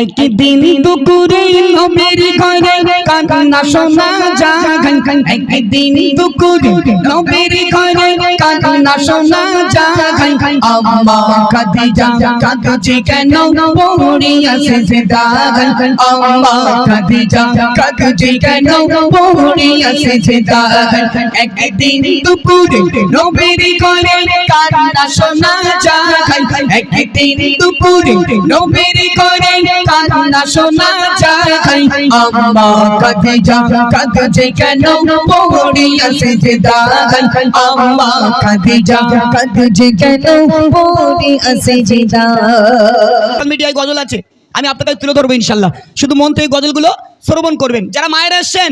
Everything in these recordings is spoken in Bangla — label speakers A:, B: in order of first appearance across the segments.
A: একদিন দুপুরে নবীর ঘরে কান্না শোনা যায়। একদিন দুপুরে নবীর ঘরে কান্না শোনা যায়। আম্মা খাদিজা কাঁদছে কেন? পড়িয়া সেজদায় আম্মা খাদিজা কাঁদছে কেন? পড়িয়া সেজদায় একদিন দুপুরে নবীর ঘরে কান্না শোনা যায়। একদিন দুপুরে নবীর ঘরে
B: আমি আপনাদের তুলে ধরবো ইনশাল্লাহ। শুধু মন থেকে গজলগুলো শ্রবণ করবেন। যারা মায়েরা এসছেন,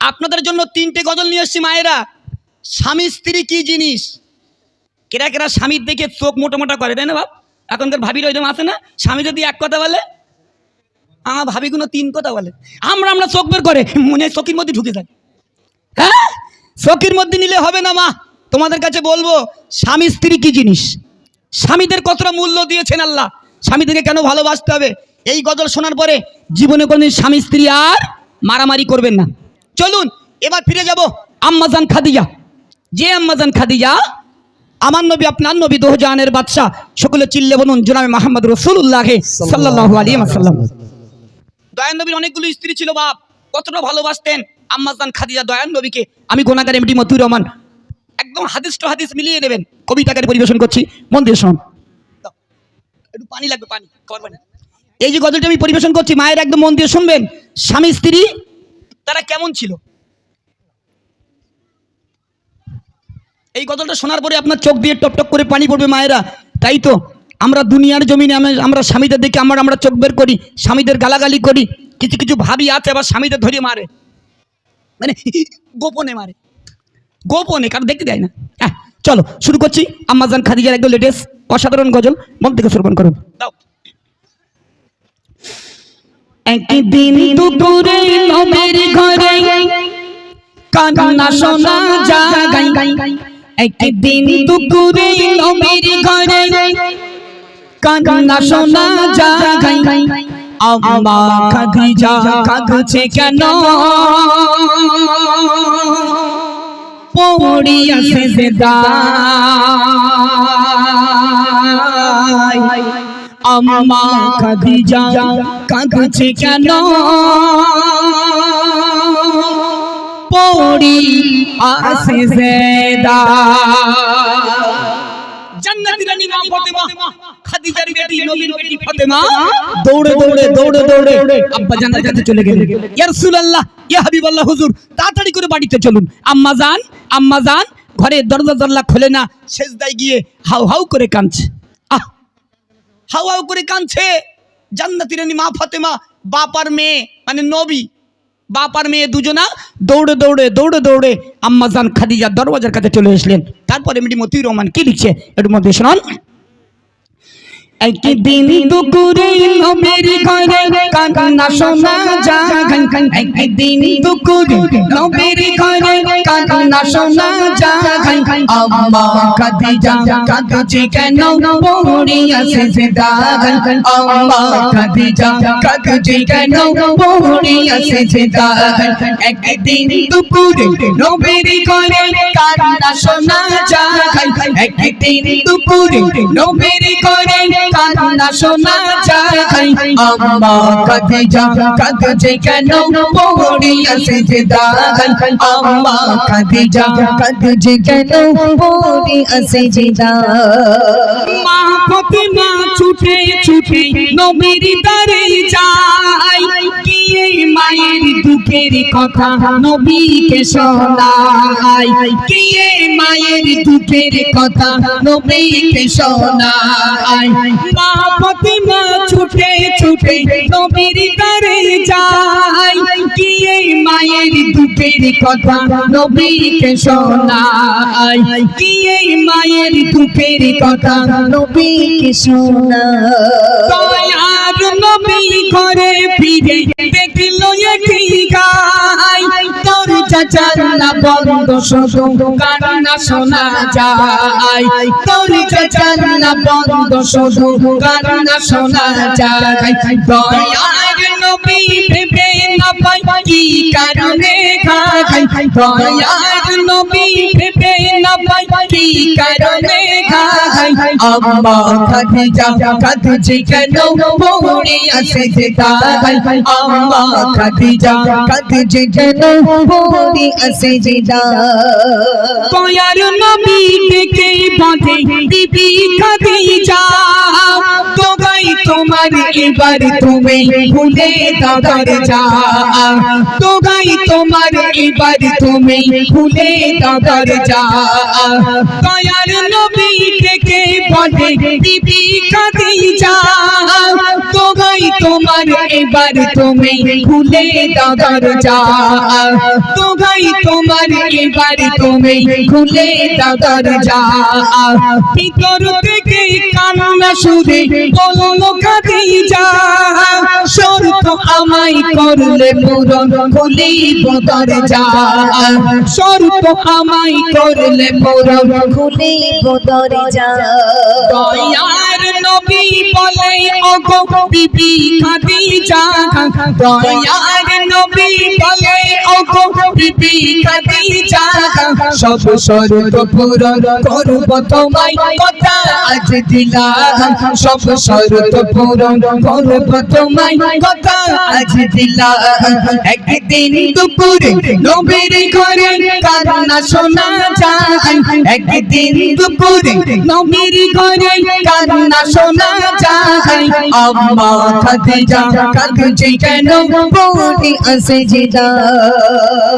B: আপনাদের জন্য তিনটে গজল নিয়ে এসছি মায়েরা। স্বামী, স্ত্রী কি জিনিস? কেরা কেরা স্বামীর দেখে চোখ মোটা মোটা করে, তাই না বাপ? এখনকার ভাবির ওইরকম আছে না? স্বামী যদি এক কথা বলে আমার ভাবিগুলো তিন কথা বলে। আমরা আমরা চোখ বের করে, মনে চোখের মধ্যে ঢুকে যায় হ্যাঁ? চোখের মধ্যে নিলে হবে না মা। তোমাদের কাছে বলব, স্বামী স্ত্রী কি জিনিস? স্বামীদের কতটা মূল্য দিয়েছেন আল্লাহ। স্বামীদেরকে কেন ভালোবাসতে হবে? এই গজল শোনার পরে জীবনে কোনদিন স্বামী স্ত্রী আর মারামারি করবেন না। চলুন, এবার ফিরে যাব আম্মাজান খাদিজা। যে আম্মাজান খাদিজা, আমার নবী, আপনার নবী দোহজানের বাদশাহ, সকলে চিল্লে বলুন, জনাবে মাহমদ রসুল্লাহ সাল্লাহ আলী দয়ান নবীর অনেকগুলো স্ত্রী ছিল, বাপ। কতটা ভালোবাসতেন আম্মাজান খাদিজা দয়ান নবীকে আমি গোনাগার এমডি মতুর রহমান। একদম হাদিস টু হাদিস মিলিয়ে নেবেন। কবিতাকারে পরিবেশন করছি। মন দিয়ে শোন। একটু পানি লাগবে, পানি। এই যে গজলটা আমি পরিবেশন করছি, মায়ের একদম মন দিয়ে শুনবেন। স্বামী, স্ত্রী, তারা কেমন ছিল? এই গজলটা শোনার পরে আপনার চোখ দিয়ে টপ টপ করে পানি পড়বে মায়েরা। তাই তো? আমরা দুনিয়ার জমিনে আমরা স্বামীদের দেখে আমরা আমরা চোখ বের করি, স্বামীদের গালাগালি করি, কিছু কিছু ভাবি আছে, আবার স্বামীদের ধরে মারে। মানে গোপনে মারে। গোপনে, কারণ দেখতে দেয় না। হ্যাঁ চলো, শুরু করছি। আম্মাজান খাদিজার একদম লেটেস্ট অসাধারণ গজল। মন থেকে শ্রবণ করুন। দাও।
A: একদিন দুপুরে নবীর ঘরে কান্না শোনা যায়। একদিন দুপুরে নবীর ঘরে কান্না শোনা যায়। আম্মা খাদিজা কাঁদছে কেন? পড়িয়া সেজদায় আম্মা খাদিজা কাঁদছে কেন? পড়ি আসে
B: মা ফাতেমা খাদিজার বেটি নবীর বেটি ফাতেমা। দৌড়ে দৌড়ে দৌড়ে দৌড়ে আব্বা জানের কাছে চলে গেলেন। ইয়া রাসূলুল্লাহ ইয়া হাবিবাল্লাহ হুজুর তাড়াতাড়ি করে বাড়িতে চলুন। আম্মা যান আম্মা যান ঘরে দরজা দরলা খোলে না সেজদায় গিয়ে হাউ হাউ করে কাঁদছে। আহ হাউ হাউ করে কাঁদছে। জান্নাতি রানী মা ফাতেমা বাপার মেয়ে মানে নবী। বাপার মেয়ে দুজনা দৌড়ে দৌড়ে দৌড়ে দৌড়ে আম্মাজান খাদিজার দরওয়াজার কাছে চলে আসলেন। তারপরে এমনি মতিউর রহমান কি লিখছে? একটু মধ্যে শোনান।
A: একদিন দুপুরে নবীর ঘরে কান্না শোনা যায়। একদিন দুপুরে নবীর ঘরে কান্না শোনা যায়। আম্মা খাদিজা কাঁদছে কেন? পড়িয়া সেজদায় আম্মা খাদিজা কাঁদছে কেন? পড়িয়া সেজদায় একদিন দুপুরে নবীর ঘরে কান্না শোনা যায়। একদিন দুপুরে নবীর ঘরে কান্না শোনা যায়। আম্মা খাদিজা কাঁদছে কেন? পড়িয়া সেজদায় আম্মা খাদিজা কাঁদছে কেন? পড়িয়া সেজদায় মা ফাতেমা ছুটে ছুটে নবীর দারে যায়। গিয়ে মায়ের দুঃখের কথা নবীকে শোনায়। গিয়ে মায়ের দুঃখের কথা নবীকে শোনায়। মা ছুটে ছুটে নবীর করে যায়। গিয়ে মায়ের দুঃখের কথা নবীকে শোনায় গিয়ে মায়ের দুঃখের কথা নবীকে শোনায় দয়ার নবী ঘরে ফিরে দেখল একটি গায় দরজা জানা বন্ধ শুধু কান্না শোনা যায়। দরজা জানা বন্ধ শুধু কান্না শোনা যায়। দয়ার নবী ভেবে না পাই কি কারণে খাই দয়ার নবী ভেবে না পাই কি কারণে খাই আম্মা খাদিজা কাঁদছে কেন পড়ে আছে যে দাই আম্মা খাদিজা কাঁদছে কেন পড়ে আছে যে দয়ার নবী থেকে বাঁধে দিবি খাদিজা তোগাই তোমার এবার তুমি ভুলে দাদার যা তোগাই তোমার এবার তুমি ভুলে দাদার যা দয়ার নবী থেকে বাঁধে দিবি খাদিজা তোগাই তোমার এবার তুমি ভুলে দাদার যা তোগাই তোমার এবার তুমি ভুলে দাদার যা ভিতর থেকে কান্না সুরে বলল খাদিজা, শর্ত আমায় করলে পূরণ খুলি বদর যা শর্ত আমায় করলে পূরণ
C: খুলে বদরে যা
A: দয়ার নবী বলে, ওগো বিবি খাদিজা। দয়ার নবী বলে, ওগো বিবি খাদিজা সব শরত পূরণ করব তোমায়। কথা আজ দিলাম, সব শরত পূরণ করব তোমায়। কথা আজ দিলাম, একদিন দুপুরে নবীর ঘরে কান্না শোনা যায়। একদিন দুপুরে নবীর ঘরে কান্না শোনা যায়। আম্মা খাদিজা কাঁদছে কেন?
C: পড়ে আছে যে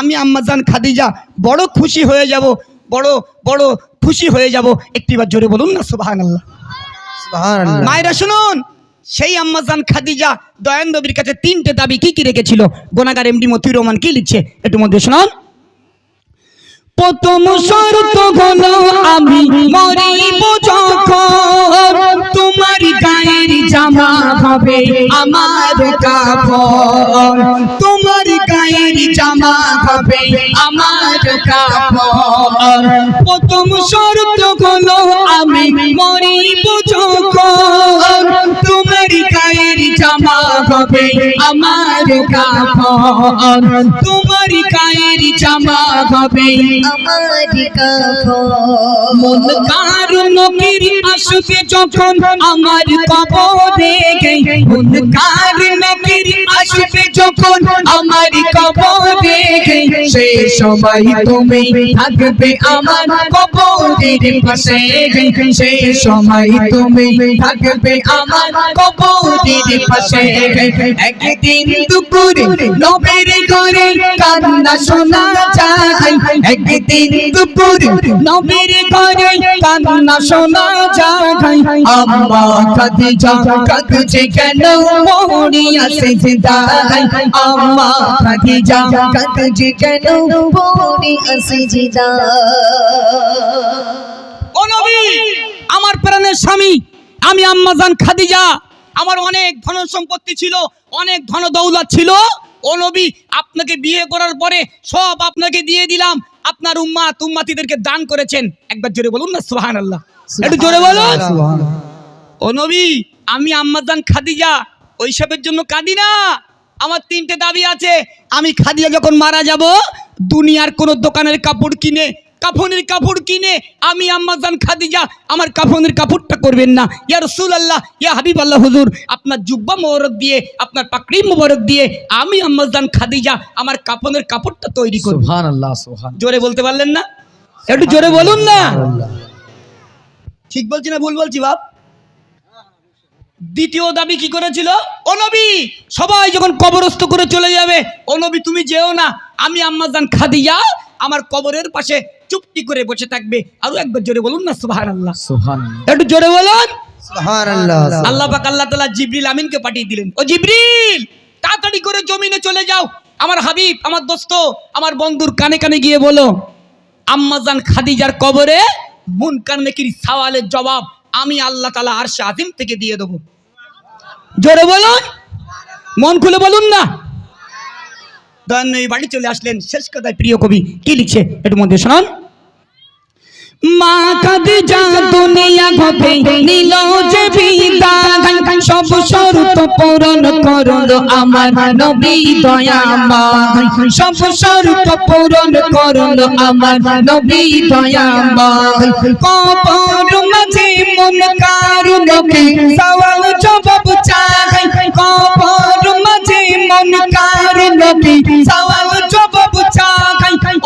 B: আমি আম্মাজান খাদিজা বড় খুশি হয়ে যাব বড় বড় খুশি হয়ে যাব। একটিবার জোরে বলুন না সুবাহান আল্লাহ মায়েরা শুনুন সেই আম্মাজান খাদিজা দয়ান নবীর কাছে তিনটে দাবি কি কি রেখেছিল? গোনাগার এমডি মতিউর রহমান কি লিখছে? একটু মধ্যে শুনুন।
A: প্রথম শর্ত হলো আমি মরিব যখন তোমার গায়ের জামা হবে আমার কাপড়। তোমার গায়ের জামা হবে আমার কাপড়। প্রথম শর্ত হলো আমি মরিব যখন। জামা হবে আমার কাপড় তোমার গায়ের জামা হবে
C: আমার কাফন।
A: মন কারণ কির আসবে যখন আমার কবরে গে মন কারণ কির আসবে যখন আমার কবরে গে সে সময় তুমি থাকবে আমার কবরের পাশে গে সে সময় তুমি থাকবে আমার কবরের পাশে একদিন দুপুরে নবের ঘরে কান্না শোনা যায়। একদিন দুপুরে নবীর ঘরে কান্না শোনা যায়। আম্মা খাদিজা কাঁদছে কেন? মরি আসে জিদাই আম্মা খাদিজা কাঁদছে কেন?
C: পড়ে আছে যে
B: ও নবী, আমার প্রাণের স্বামী, আমি আম্মাজান খাদিজা। আমার অনেক ধন সম্পত্তি ছিল অনেক ধন দৌলত ছিল। ও নবী আপনাকে বিয়ে করার পরে সব আপনাকে দিয়ে দিলাম। আপনার উম্মা তুম্মাতিদেরকে দান করেছেন। একবার জোরে বলুন না সুহান আল্লাহ একটু জোরে বলুন। ও নবী আমি আম্মাজান খাদিজা ওইসবের জন্য কাঁদি না। আমার তিনটে দাবি আছে। আমি খাদিজা যখন মারা যাব দুনিয়ার কোনো দোকানের কাপড় কিনে কাফনের কাপড় কিনে আমি আম্মাজান খাদিজা আমার কাফনের কাপড়টা করবেন না। ইয়া রসুল আল্লাহ ইয়া হাবিব আল্লাহ হুজুর আপনার জুব্বা মোবারক দিয়ে আপনার পাকড়ি মোবারক দিয়ে আমি আম্মাজান খাদিজা আমার কাফনের কাপড়টা তৈরি করব। জোরে বলতে পারলেন না? একটু জোরে বলুন না। ঠিক বলছি না ভুল বলছি বাপ? দ্বিতীয় দাবি কি করেছিল? ও নবী সবাই যখন কবরস্থ করে চলে যাবে ও নবী তুমি যেও না আমি আম্মাজান খাদিয়া আমার কবরের পাশে চুপটি করে বসে থাকবে। আরও একবার জোরে বলুন না সুবাহান আল্লাহ একটু জোরে বলুন। আল্লাহ পাক আল্লাহ তালা জিবরিল আমিনকে পাঠিয়ে দিলেন। ও জিবরিল তাড়াতাড়ি করে জমিনে চলে যাও। আমার হাবিব আমার দোস্ত আমার বন্ধুর কানে কানে গিয়ে বলো আম্মাজান খাদিজার কবরে মুনকার নেকির সওয়ালের জবাব আমি আল্লাহ তালা আরশে আজিম থেকে দিয়ে দেবো। জোরে বলুন। মন খুলে বলুন না। দয়ান্ন বাড়ি চলে আসলেন। শেষ কথায় প্রিয় কবি কি লিখছে? একটু মধ্যে শোনান।
A: মা খাদিজা দুনিয়া হতে নিল যে বিদায়, সব শর্ত পূরণ করল আমার নবী দয়াময়। সব শর্ত পূরণ করল আমার নবী দয়াময়। কবর মাঝে মন কারুনকে সওয়াল জবাব চাই। কবর মাঝে মন কারুনকে সওয়াল জবাব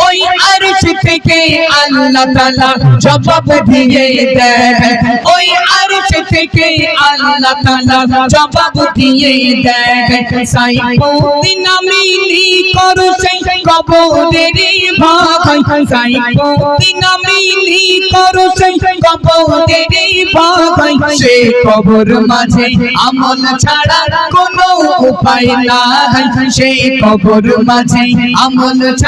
A: ওই আরশ থেকে আল্লাহ তাআলা জবাব দিয়ে ওই আরশ থেকে আল্লাহ তাআলা জবাব দিয়ে নামিনি করো সেই কবরের ভাই সাইফুদ্দিন করো সেই কবরের সে কবর মাঝে আমল ছাড়া কোনো উপায় নাই। সে কবর মাঝে আমল ছাড়া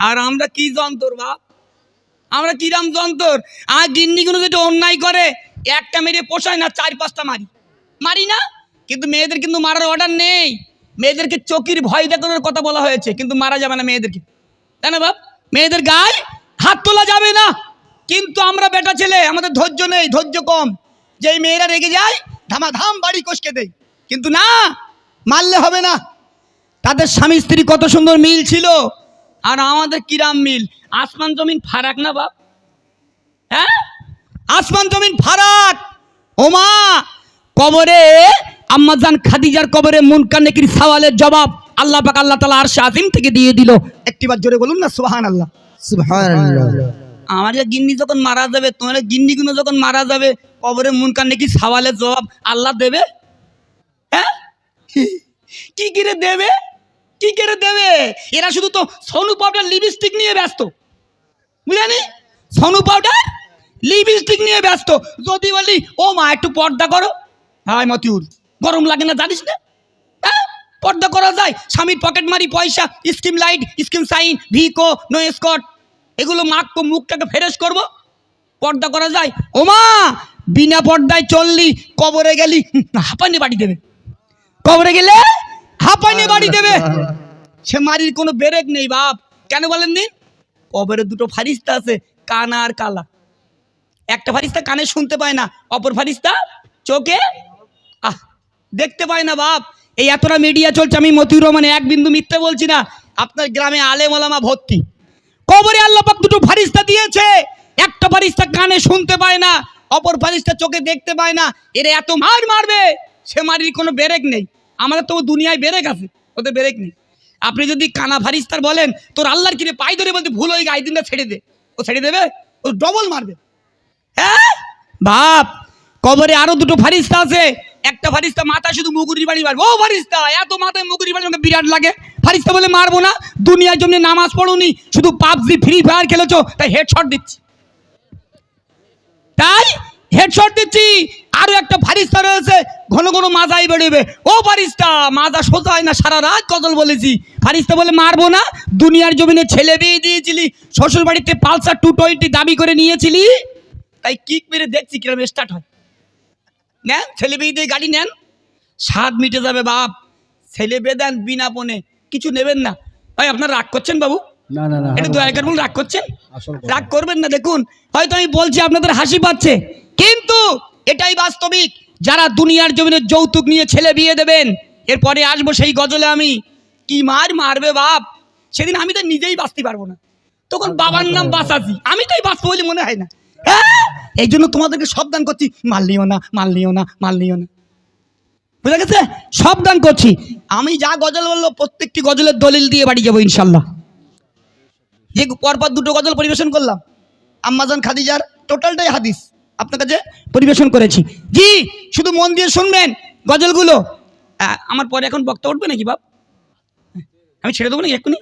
B: আর আমরা কি যন্তর, বাপ? আমরা কিরাম যন্তর? আর গিন্নিগুলো যেটা অন্যায় করে, একটা মেরে পোষায় না, চার পাঁচটা মারি। মারি না? কিন্তু মেয়েদের কিন্তু মারার অর্ডার নেই। মেয়েদেরকে চকির ভয় দেখানোর কথা বলা হয়েছে, কিন্তু মারা যাবে না মেয়েদেরকে। তাই না, বাপ? মেয়েদের গায়ে হাত তোলা যাবে না। কিন্তু আমরা বেটা ছেলে, আমাদের ধৈর্য নেই, ধৈর্য কম। যেই মেয়েরা রেগে যায়, ধামাধাম বাড়ি কষকে দেয়। কিন্তু না, মারলে হবে না। তাদের স্বামী স্ত্রী কত সুন্দর মিল ছিল। আর আমাদের কিরাম মিল। আসমান জমিন ফারাক না বাপ? হ্যাঁ? আসমান জমিন ফারাক। ওমা কবরে আম্মাজান খাদিজার কবরে মুনকার নেকির সওয়ালের জবাব আল্লাহ পাক আল্লাহ তালা আর আজিম থেকে দিয়ে দিল। একটিবার জোরে বলুন না সুবহান আল্লাহ আমার যে গিন্নি যখন মারা যাবে তোমার গিন্নিগুলো যখন মারা যাবে কবরে মুনকার নেকি সওয়ালের জবাব আল্লাহ দেবে? হ্যাঁ? কি করে দেবে? কি করে দেবে? এরা শুধু তো সোনু পাউডার লিপস্টিক নিয়ে ব্যস্ত। বুঝলেনি? সোনু পাউডার লিপস্টিক নিয়ে ব্যস্ত। যদি বলি, ও মা, একটু পর্দা করো। হাই মতিউর, গরম লাগে না, জানিস না? হ্যাঁ? পর্দা করা যায়। স্বামীর পকেট মারি পয়সা skin light skin shine Vicco no scars এগুলো মাখবো মুখটাকে ফ্রেশ করব। পর্দা করা যায়। ও মা, বিনা পর্দায় চললি, কবরে গেলি। হাঁপানি বাড়ি দেবে। কবরে গেলে হাঁপানি বাড়ি দেবে। সে মারির কোনো বেরেক নেই, বাপ। কেন বলেন দিন? কবরে দুটো ফারিস্তা আছে, কানা আর কালা। একটা ফারিস্তা কানে শুনতে পায় না, অপর ফারিস্তা চোখে, আহ, দেখতে পায় না, বাপ। এই এতটা মিডিয়া চলছে, আমি মতিউর রহমান এক বিন্দু মিথ্যে বলছি না, আপনার গ্রামে আলেম ওলামা ভর্তি। কবরে আল্লাহ পাক দুটো ফারিস্তা দিয়েছে, একটা ফারিস্তা কানে শুনতে পায় না, অপর ফারিস্তা চোখে দেখতে পায় না, এরা এত মার মারবে, সে মারির কোনো ব্রেক নেই। আমাদের তো দুনিয়ায় ব্রেক আছে, ওদের ব্রেক নেই। আপনি যদি কানা ফারিস্তার বলেন, তোর আল্লাহর কিনে পাই ধরে বলতে ভুল হয়ে গায়ে দিনটা ছেড়ে দে। ও ছেড়ে দেবে, ও ডবল মারবে। হ্যাঁ? বাপ, কবরে আরও দুটো ফারিস্তা আছে। একটা ফারিস্তা মাথা শুধু মুগুরি বাড়ি মারবে। ও ফারিস্তা, এত মাথায় মুগুরি বাড়ি আমাকে বিরাট লাগে। ফারিস্তা বলে মারবো না, দুনিয়ার জন্য নামাজ পড়ুনি, শুধু পাবজি, ফ্রি ফায়ার খেলেছো, তাই হেডশট দিচ্ছি। তাই? হেডশট দিচ্ছি। আরও একটা ফারিস্তা রয়েছে। ঘন ঘন মাজাই বেরোবে। ও ফারিস্তা মাজা সোজা হয় না সারা রাত কদল বলেছি। ফারিস্তা বলে মারবো না। দুনিয়ার জমিনে ছেলে বিয়ে দিয়েছিলি শ্বশুর বাড়িতে পালসার টু টোয়েন্টি দাবি করে নিয়েছিলি। তাই কিক মেরে দেখছি কিরম স্টার্ট হয়। নেন ছেলে বিয়ে দিয়ে গাড়ি নেন। স্বাদ মিটে যাবে বাপ। ছেলে বেদান বিনা পনে কিছু নেবেন না। ভাই আপনার রাগ করছেন বাবু?
D: না না না
B: এটা দয়া করে বলুন, রাগ করছেন? রাগ করবেন না দেখুন। হয়তো আমি বলছি আপনাদের হাসি পাচ্ছে। কিন্তু এটাই বাস্তবিক। যারা দুনিয়ার জমিনে যৌতুক নিয়ে ছেলে বিয়ে দেবেন এরপরে আসব সেই গজলে আমি। কি মার মারবে বাপ? সেদিন আমি তো নিজেই বাঁচতে পারব না। তখন বাবার নাম বাঁচাছি আমি তাই বাঁচবো বলে মনে হয় না। হ্যাঁ? এই জন্য তোমাদেরকে সাবধান করছি। মাল নিও না মাল নিও না মাল নিও না। বুঝা গেছে? সাবধান করছি। আমি যা গজল বলল প্রত্যেকটি গজলের দলিল দিয়ে বাড়ি যাব ইনশাল্লাহ। যে পরপর দুটো গজল পরিবেশন করলাম। আম্মাজান খাদিজার টোটালটাই হাদিস। আপনার কাছে পরিবেশন করেছি। জি, শুধু মন দিয়ে শুনবেন গজলগুলো। আমার পরে এখন বক্তা উঠবে নাকি বাপ? আমি ছেড়ে দেবো নাকি এক্ষুনি?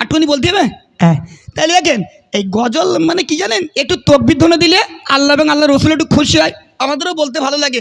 B: আটকুনি বলতে হবে? হ্যাঁ তাহলে দেখেন, এই গজল মানে কি জানেন? একটু তকবির ধনে দিলে আল্লাহ এবং আল্লাহ রসুল একটু খুশি হয়। আমাদেরও বলতে ভালো লাগে।